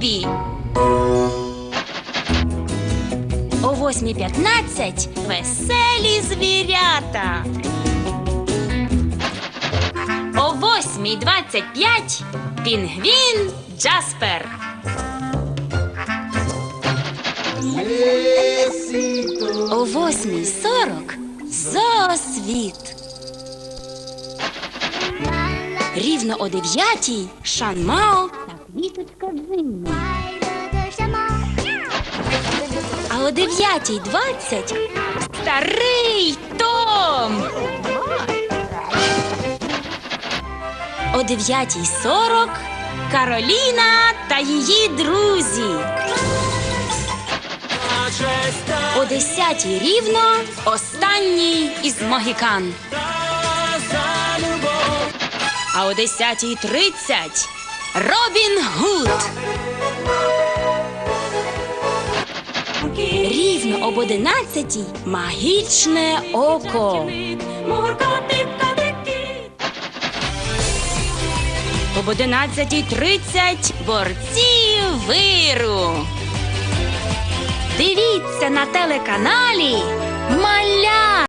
Бубі. О 8.15 веселі звірята. О 8.25 пінгвін Джаспер. О 8.40 зоосвіт. Рівно о 9.00 Шанмао квіточка Джинні. А о 9.20 старий Том. О 9.40 Кароліна та її друзі. О 10 рівно останній із могікан. А о 10.30 Робін Гуд. Рівно об 11 магічне око. Об 11.30 борці виру. Дивіться на телеканалі Маля.